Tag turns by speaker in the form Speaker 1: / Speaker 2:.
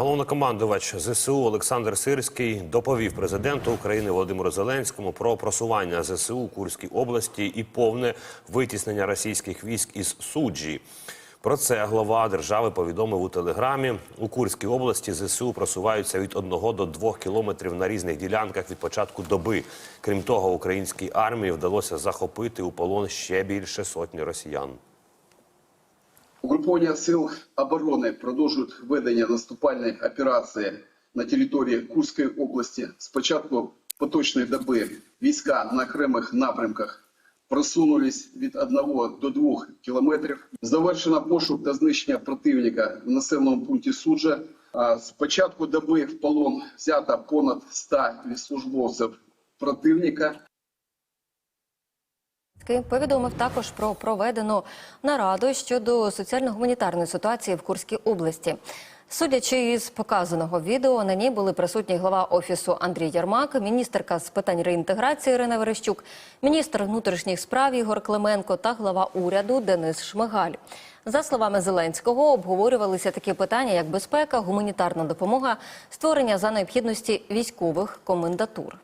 Speaker 1: Головнокомандувач ЗСУ Олександр Сирський доповів президенту України Володимиру Зеленському про просування ЗСУ у Курській області і повне витіснення російських військ із суджі. Про це глава держави повідомив у телеграмі. У Курській області ЗСУ просуваються від 1 до 2 кілометрів на різних ділянках від початку доби. Крім того, українській армії вдалося захопити у полон ще більше сотні росіян.
Speaker 2: Угруповання сил оборони продовжують ведення наступальної операції на території Курської області. З початку поточної доби війська на окремих напрямках просунулись від 1 до 2 кілометрів. Завершено пошук та знищення противника в населеному пункті Суджа. З початку доби в полон взято понад 100 військовослужбовців противника.
Speaker 3: Повідомив також про проведену нараду щодо соціально-гуманітарної ситуації в Курській області. Судячи із показаного відео, на ній були присутні глава офісу Андрій Ярмак, міністерка з питань реінтеграції Ірина Верещук, міністр внутрішніх справ Ігор Клименко та глава уряду Денис Шмигаль. За словами Зеленського, обговорювалися такі питання, як безпека, гуманітарна допомога, створення за необхідності військових комендатур.